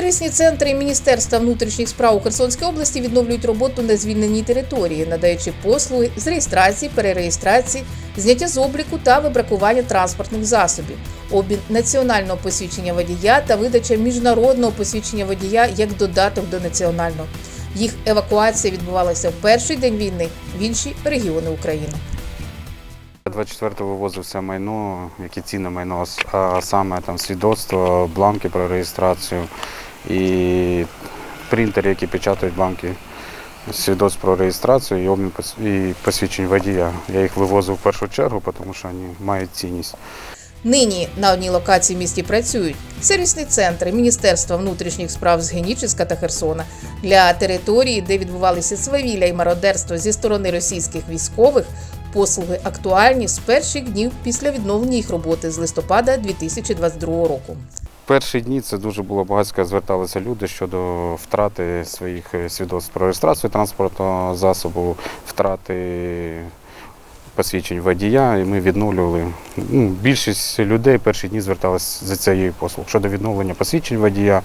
Сервісні центри Міністерства внутрішніх справ у Херсонській області відновлюють роботу на звільненій території, надаючи послуги з реєстрації, перереєстрації, зняття з обліку та вибракування транспортних засобів, обмін національного посвідчення водія та видача міжнародного посвідчення водія як додаток до національного. Їх евакуація відбувалася в перший день війни в інші регіони України. 24-го вивозився майно, яке цінне майно, а саме там свідоцтво, бланки про реєстрацію і принтери, які печатають бланки свідоцтв про реєстрацію і обмін і посвідчень водія. Я їх вивозив в першу чергу, тому що вони мають цінність. Нині на одній локації в місті працюють сервісні центри Міністерства внутрішніх справ з Геніческа та Херсона для території, де відбувалися свавілля і мародерство зі сторони російських військових. Послуги актуальні з перших днів після відновлення їх роботи з листопада 2022 року. Перші дні це дуже було багатько зверталися люди щодо втрати своїх е, свідоцтв про реєстрацію транспортного засобу, втрати посвідчень водія, і ми відновлювали. Ну, більшість людей перші дні зверталися за цією послуг щодо відновлення посвідчень водія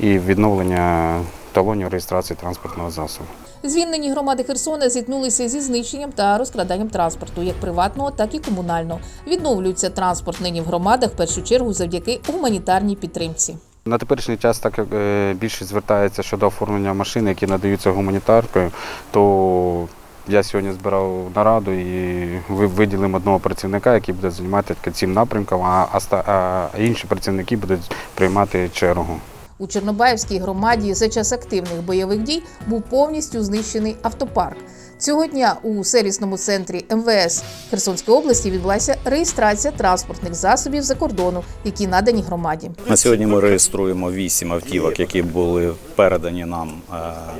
і відновлення талонів реєстрації транспортного засобу. Звільнені громади Херсона зіткнулися зі знищенням та розкраданням транспорту, як приватного, так і комунального. Відновлюється транспорт нині в громадах в першу чергу завдяки гуманітарній підтримці. На теперішній час, так як е, більшість звертається щодо оформлення машин, які надаються гуманітаркою, то я сьогодні збирав нараду і ви- виділимо одного працівника, який буде займатися цим напрямком, а інші працівники будуть приймати чергу. У Чорнобаївській громаді за час активних бойових дій був повністю знищений автопарк. Цього дня у сервісному центрі МВС Херсонської області відбулася реєстрація транспортних засобів за кордону, які надані громаді. На сьогодні ми реєструємо вісім автівок, які були передані нам е,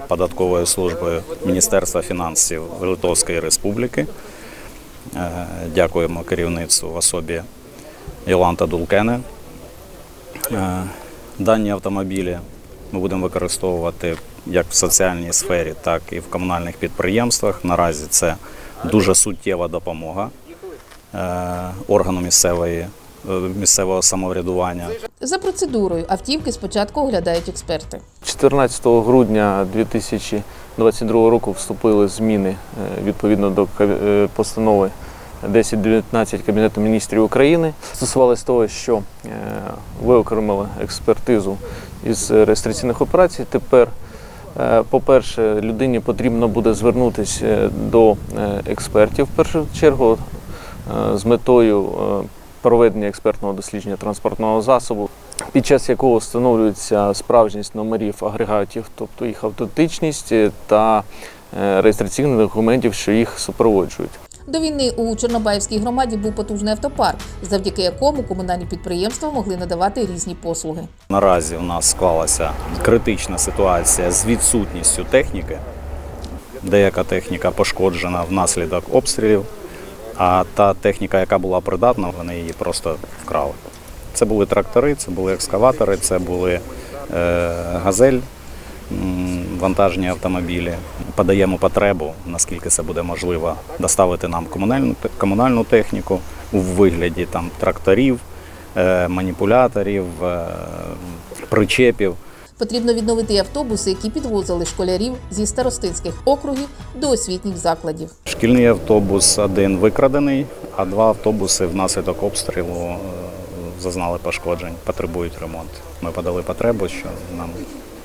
податковою службою Міністерства фінансів Литовської Республіки. Е, Дякуємо керівництву в особі Йоланта Дулкене. Дані автомобілі ми будемо використовувати як в соціальній сфері, так і в комунальних підприємствах. Наразі це дуже суттєва допомога е, органу місцевої, е, місцевого самоврядування. За процедурою автівки спочатку оглядають експерти. 14 грудня 2022 року вступили зміни е, відповідно до постанови 1019 Кабінету міністрів України. Стосувалось того, що е, виокремили експертизу із реєстраційних операцій. Тепер, е, по-перше, людині потрібно буде звернутися е, до експертів в першу чергу з метою проведення експертного дослідження транспортного засобу під час якого встановлюється справжність номерів агрегатів, тобто їх автентичність та реєстраційних документів, що їх супроводжують. До війни у Чорнобаївській громаді був потужний автопарк, завдяки якому комунальні підприємства могли надавати різні послуги. Наразі у нас склалася критична ситуація з відсутністю техніки. Деяка техніка пошкоджена внаслідок обстрілів, а та техніка, яка була придатна, вони її просто вкрали. Це були трактори, це були екскаватори, це були е, газель, вантажні автомобілі. Подаємо потребу, наскільки це буде можливо, доставити нам комунальну, комунальну техніку у вигляді там, тракторів, е, маніпуляторів, е, причепів. Потрібно відновити автобуси, які підвозили школярів зі старостинських округів до освітніх закладів. Шкільний автобус один викрадений, а два автобуси внаслідок обстрілу е, зазнали пошкоджень, потребують ремонту. Ми подали потребу, що нам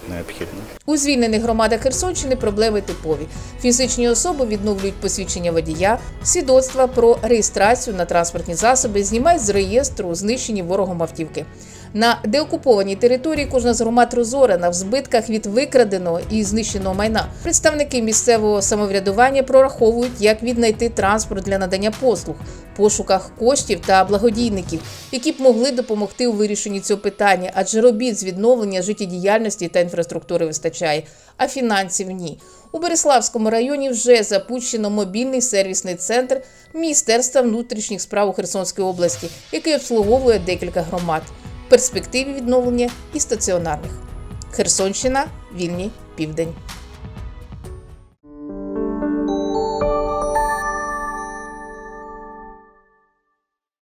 необхідно. У звільнених громадах Херсонщини проблеми типові. Фізичні особи відновлюють посвідчення водія, свідоцтва про реєстрацію на транспортні засоби, знімають з реєстру знищені ворогом автівки. На деокупованій території кожна з громад розорена в збитках від викраденого і знищеного майна. Представники місцевого самоврядування прораховують, як віднайти транспорт для надання послуг, пошуках коштів та благодійників, які б могли допомогти у вирішенні цього питання, адже робіт з відновлення життєдіяльності та інфраструктури вистачає, а фінансів ні. У Береславському районі вже запущено мобільний сервісний центр Міністерства внутрішніх справ у Херсонській області, який обслуговує декілька громад. В перспективі відновлення і стаціонарних. Херсонщина, вільний південь.